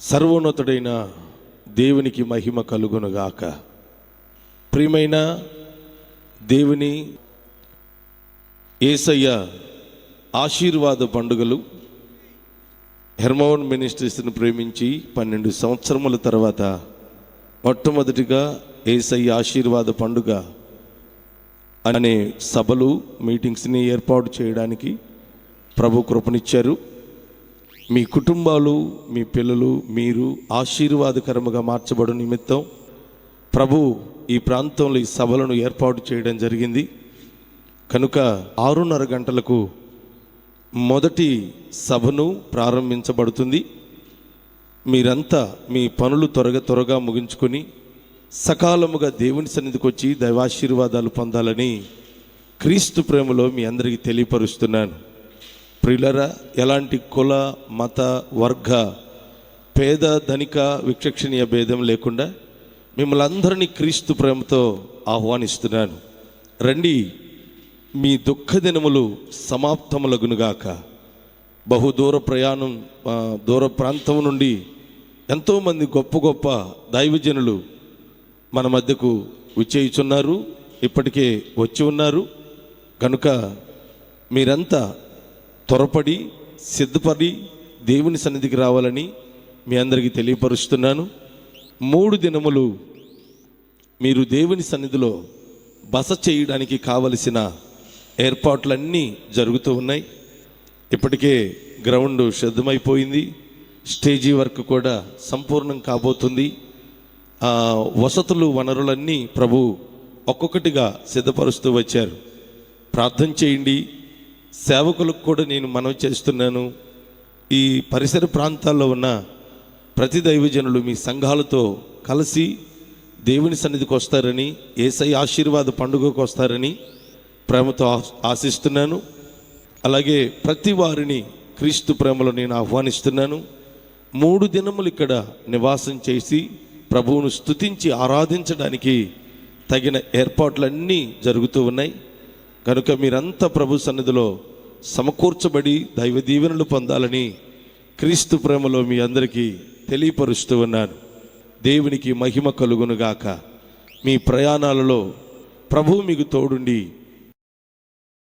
సర్వోన్నతుడైన దేవునికి మహిమ కలుగునుగాక. ప్రియమైన దేవుని ఏసయ్య ఆశీర్వాద పండుగలు హెర్మోన్ మినిస్ట్రీస్ని ప్రేమించి పన్నెండు సంవత్సరముల తర్వాత మొట్టమొదటిగా ఏసయ్య ఆశీర్వాద పండుగ అనే సభలు మీటింగ్స్ని ఏర్పాటు చేయడానికి ప్రభు కృపనిచ్చారు. మీ కుటుంబాలు మీ పిల్లలు మీరు ఆశీర్వాదకరముగా మార్చబడు నిమిత్తం ప్రభు ఈ ప్రాంతంలో ఈ సభలను ఏర్పాటు చేయడం జరిగింది. కనుక ఆరున్నర గంటలకు మొదటి సభను ప్రారంభించబడుతుంది. మీరంతా మీ పనులు త్వరగా త్వరగా ముగించుకొని సకాలముగా దేవుని సన్నిధికి వచ్చి దైవాశీర్వాదాలు పొందాలని క్రీస్తు ప్రేమలో మీ అందరికీ తెలియపరుస్తున్నాను. ప్రియులరా ఎలాంటి కుల మత వర్గ పేద ధనిక విచక్షణీయ భేదం లేకుండా మిమ్మల్ని అందరినీ క్రీస్తు ప్రేమతో ఆహ్వానిస్తున్నాను. రండి మీ దుఃఖ దినములు సమాప్తములగునుగాక. బహు దూర ప్రయాణం దూర ప్రాంతం నుండి ఎంతోమంది గొప్ప గొప్ప దైవజనులు మన మధ్యకు విచ్చేయుచున్నారు ఇప్పటికే వచ్చి ఉన్నారు. కనుక మీరంతా త్వరపడి సిద్ధపడి దేవుని సన్నిధికి రావాలని మీ అందరికీ తెలియపరుస్తున్నాను. మూడు దినములు మీరు దేవుని సన్నిధిలో బస చేయడానికి కావలసిన ఏర్పాట్లన్నీ జరుగుతూ ఉన్నాయి. ఇప్పటికే గ్రౌండ్ సిద్ధమైపోయింది. స్టేజీ వర్క్ కూడా సంపూర్ణం కాబోతుంది. వసతులు వనరులన్నీ ప్రభు ఒక్కొక్కటిగా సిద్ధపరుస్తూ వచ్చారు. ప్రార్థన చేయండి. సేవకులకు కూడా నేను మనవి చేస్తున్నాను. ఈ పరిసర ప్రాంతాల్లో ఉన్న ప్రతి దైవజనులు మీ సంఘాలతో కలిసి దేవుని సన్నిధికి వస్తారని ఏసై ఆశీర్వాద పండుగకు వస్తారని ప్రేమతో ఆశిస్తున్నాను. అలాగే ప్రతి వారిని క్రీస్తు ప్రేమలో నేను ఆహ్వానిస్తున్నాను. మూడు దినములు ఇక్కడ నివాసం చేసి ప్రభువును స్తుతించి ఆరాధించడానికి తగిన ఏర్పాట్లన్నీ జరుగుతూ ఉన్నాయి. కనుక మీరంతా ప్రభు సన్నిధిలో సమకూర్చబడి దైవ దీవెనలు పొందాలని క్రీస్తు ప్రేమలో మీ అందరికీ తెలియపరుస్తూ ఉన్నాను. దేవునికి మహిమ కలుగునుగాక. మీ ప్రయాణాలలో ప్రభు మీకు తోడుండి